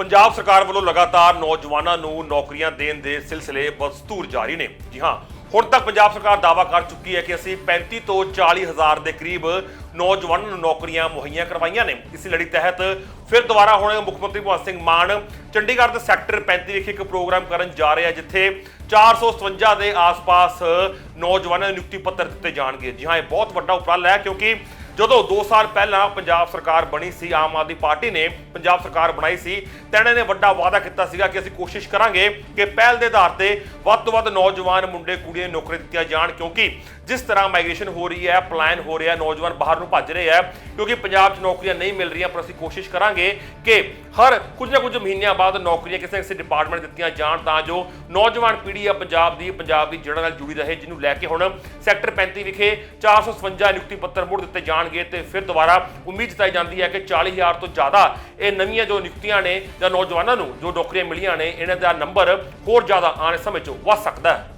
ਪੰਜਾਬ ਸਰਕਾਰ ਵੱਲੋਂ ਲਗਾਤਾਰ ਨੌਜਵਾਨਾਂ ਨੂੰ ਨੌਕਰੀਆਂ ਦੇਣ ਦੇ ਸਿਲਸਿਲੇ ਬਦਸਤੂਰ ਜਾਰੀ ਨੇ। ਜੀ ਹਾਂ, ਹੁਣ ਤੱਕ ਪੰਜਾਬ ਸਰਕਾਰ ਦਾਅਵਾ ਕਰ ਚੁੱਕੀ ਹੈ ਕਿ ਅਸੀਂ 35 ਤੋਂ 40 ਹਜ਼ਾਰ ਦੇ ਕਰੀਬ ਨੌਜਵਾਨਾਂ ਨੂੰ ਨੌਕਰੀਆਂ ਮੁਹੱਈਆ ਕਰਵਾਈਆਂ ਨੇ। ਇਸ ਲੜੀ ਤਹਿਤ ਫਿਰ ਦੁਬਾਰਾ ਹੁਣ ਮੁੱਖ ਮੰਤਰੀ ਭਗਵੰਤ ਸਿੰਘ ਮਾਨ ਚੰਡੀਗੜ੍ਹ ਦੇ ਸੈਕਟਰ 35 ਵਿਖੇ ਇੱਕ ਪ੍ਰੋਗਰਾਮ ਕਰਨ ਜਾ ਰਹੇ ਆ, ਜਿੱਥੇ 457 ਦੇ ਆਸ-ਪਾਸ ਨੌਜਵਾਨਾਂ ਨੂੰ ਨਿਯੁਕਤੀ ਪੱਤਰ ਦਿੱਤੇ ਜਾਣਗੇ। ਜੀ ਹਾਂ, ਇਹ ਬਹੁਤ ਵੱਡਾ ਉਪਰਾਲਾ ਹੈ ਕਿਉਂਕਿ ਜਦੋਂ 2 ਸਾਲ ਪਹਿਲਾਂ ਪੰਜਾਬ ਸਰਕਾਰ ਬਣੀ ਸੀ, ਆਮ ਆਦਮੀ ਪਾਰਟੀ ਨੇ ਪੰਜਾਬ ਸਰਕਾਰ ਬਣਾਈ ਸੀ, ਤਾਂ ਇਹਨਾਂ ਨੇ ਵੱਡਾ ਵਾਅਦਾ ਕੀਤਾ ਸੀਗਾ ਕਿ ਅਸੀਂ ਕੋਸ਼ਿਸ਼ ਕਰਾਂਗੇ ਕਿ ਪਹਿਲ ਦੇ ਆਧਾਰ ਤੇ ਵੱਧ ਤੋਂ ਵੱਧ ਨੌਜਵਾਨ ਮੁੰਡੇ, ਕੁੜੀਆਂ ਨੂੰ ਨੌਕਰੀ ਦਿੱਤੀਆਂ ਜਾਣ, ਕਿਉਂਕਿ ਜਿਸ ਤਰ੍ਹਾਂ ਮਾਈਗ੍ਰੇਸ਼ਨ ਹੋ ਰਹੀ ਹੈ ਪਲਾਨ ਹੋ ਰਿਹਾ, ਨੌਜਵਾਨ ਬਾਹਰ ਨੂੰ ਭੱਜ ਰਹੇ ਹੈ, ਕਿਉਂਕਿ ਪੰਜਾਬ 'ਚ ਨੌਕਰੀਆਂ ਨਹੀਂ ਮਿਲ ਰਹੀਆਂ, ਪਰ ਅਸੀਂ ਕੋਸ਼ਿਸ਼ ਕਰਾਂਗੇ ਕਿ ਹਰ ਕੁਝ ਨਾ ਕੁਝ ਮਹੀਨਿਆਂ ਬਾਅਦ ਨੌਕਰੀਆਂ ਕਿਸੇ ਨਾ ਕਿਸੇ ਡਿਪਾਰਟਮੈਂਟ ਦਿੱਤੀਆਂ ਜਾਣ, ਤਾਂ ਜੋ ਨੌਜਵਾਨ ਪੀੜ੍ਹੀ ਆ ਪੰਜਾਬ ਦੀ ਪੰਜਾਬ ਦੀ ਜੜ੍ਹਾਂ ਨਾਲ ਜੁੜੀ ਰਹੇ, ਜਿਹਨੂੰ ਲੈ ਕੇ ਹੁਣ ਸੈਕਟਰ 35 ਵਿਖੇ 457 ਨਿਯੁਕਤੀ ਪੱਤਰ ਮੁੜ ਦਿੱਤੇ ਜਾਣ ਜਾਣਗੇ ਤੇ ਫਿਰ ਦੁਬਾਰਾ ਉਮੀਦ ਜਤਾਈ ਜਾਂਦੀ ਹੈ ਕਿ 40000 ਤੋਂ ਜ਼ਿਆਦਾ ਇਹ ਨਵੀਆਂ ਜੋ ਨਿਯੁਕਤੀਆਂ ਨੇ ਜਾਂ ਨੌਜਵਾਨਾਂ ਨੂੰ ਜੋ ਨੌਕਰੀਆਂ ਮਿਲੀਆਂ ਨੇ, ਇਹਨਾਂ ਦਾ ਨੰਬਰ ਹੋਰ ਜ਼ਿਆਦਾ ਆਉਣ ਸਮੇਂ 'ਚ ਵੱਧ ਸਕਦਾ ਹੈ।